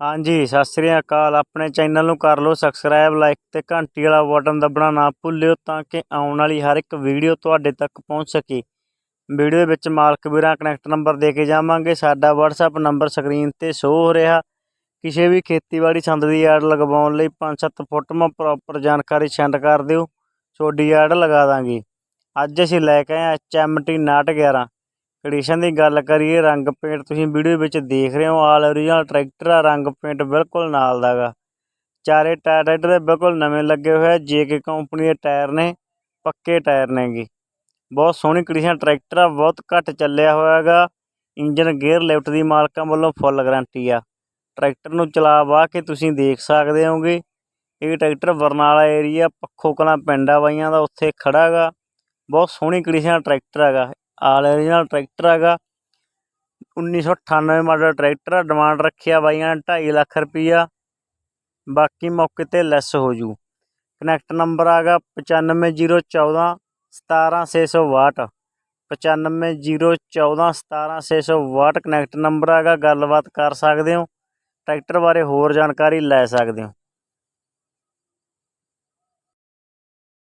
ਹਾਂਜੀ, ਸਤਿ ਸ੍ਰੀ ਅਕਾਲ। ਆਪਣੇ ਚੈਨਲ ਨੂੰ ਕਰ ਲਓ ਸਬਸਕ੍ਰਾਈਬ ਲਾਈਕ ਤੇ ਘੰਟੀ ਵਾਲਾ ਬਟਨ ਦੱਬਣਾ ਨਾ ਭੁੱਲਿਓ ਤਾਂ ਕਿ ਆਉਣ ਵਾਲੀ ਹਰ ਇੱਕ ਵੀਡੀਓ ਤੁਹਾਡੇ ਤੱਕ ਪਹੁੰਚ ਸਕੇ। ਵੀਡੀਓ ਵਿੱਚ ਮਾਲਕ ਵੀਰਾਂ ਕਨੈਕਟ ਨੰਬਰ ਦੇ ਕੇ ਜਾਵਾਂਗੇ। ਸਾਡਾ WhatsApp ਨੰਬਰ ਸਕਰੀਨ ਤੇ ਸ਼ੋ ਹੋ ਰਿਹਾ। ਕਿਸੇ ਵੀ ਖੇਤੀਬਾੜੀ ਸੰਦ ਦੀ ਐਡ ਲਗਵਾਉਣ ਲਈ 5-7 ਫੋਟੋਆਂ ਪ੍ਰੋਪਰ ਜਾਣਕਾਰੀ ਸੈਂਡ ਕਰ ਦਿਓ। ਤੁਹਾਡੀ ਐਡ ਲਗਾ ਦਾਂਗੇ। ਅੱਜ ਅਸੀਂ ਲੈ ਕੇ ਆਏ HMT 911 ਕੰਡੀਸ਼ਨ ਦੀ ਗੱਲ ਕਰੀਏ, ਰੰਗ ਪੇਂਟ ਤੁਸੀਂ ਵੀਡੀਓ ਵਿੱਚ ਦੇਖ ਰਹੇ ਹੋ ਆਲ ਓਰੀਜਨਲ ਟਰੈਕਟਰ ਆ, ਰੰਗ ਪੇਂਟ ਬਿਲਕੁਲ ਨਾਲ ਦਾ ਗਾ। ਚਾਰੇ ਟਾਇਰ ਟਰੈਕਟਰ ਦੇ ਬਿਲਕੁਲ ਨਵੇਂ ਲੱਗੇ ਹੋਏ ਆ ਜੇਕੇ ਕੰਪਨੀ ਦੇ ਟਾਇਰ ਨੇ, ਪੱਕੇ ਟਾਇਰ ਨੇਗੇ। ਬਹੁਤ ਸੋਹਣੀ ਕੰਡੀਸ਼ਨ ਟਰੈਕਟਰ ਆ, ਬਹੁਤ ਘੱਟ ਚੱਲਿਆ ਹੋਇਆ ਹੈਗਾ ਇੰਜਨ ਗੇਅਰ ਲਿਫਟ ਦੀ ਮਾਲਕਾਂ ਵੱਲੋਂ ਫੁੱਲ ਗਾਰੰਟੀ ਆ। ਟਰੈਕਟਰ ਨੂੰ ਚਲਾ ਵਾ ਕੇ ਤੁਸੀਂ ਦੇਖ ਸਕਦੇ ਹੋਗੇ। ਇਹ ਟਰੈਕਟਰ ਬਰਨਾਲਾ ਏਰੀਆ ਪੱਖੋ ਕਲਾਂ ਪਿੰਡ ਆ ਬਾਈਆਂ ਦਾ, ਉੱਥੇ ਖੜਾ ਹੈਗਾ ਬਹੁਤ ਸੋਹਣੀ ਕੰਡੀਸ਼ਨ ਟਰੈਕਟਰ ਹੈਗਾ ਆਲ ਓਰੀਜਨਲ ਟਰੈਕਟਰ ਹੈਗਾ। 1998 ਮਾਡਲ ਟਰੈਕਟਰ ਆ ਡਿਮਾਂਡ ਰੱਖਿਆ ਬਾਈਆਂ ਨੇ 2.5 ਲੱਖ ਰੁਪਈਆ। ਬਾਕੀ ਮੌਕੇ ਤੇ ਲੈਸ ਹੋ ਜੂ। ਕਨੈਕਟ ਨੰਬਰ ਹੈਗਾ 95014 17662 95014 17662 ਕਨੈਕਟ ਨੰਬਰ ਹੈਗਾ ਗੱਲਬਾਤ ਕਰ ਸਕਦੇ ਹੋ। ਟਰੈਕਟਰ ਬਾਰੇ ਹੋਰ ਜਾਣਕਾਰੀ ਲੈ ਸਕਦੇ ਹੋ।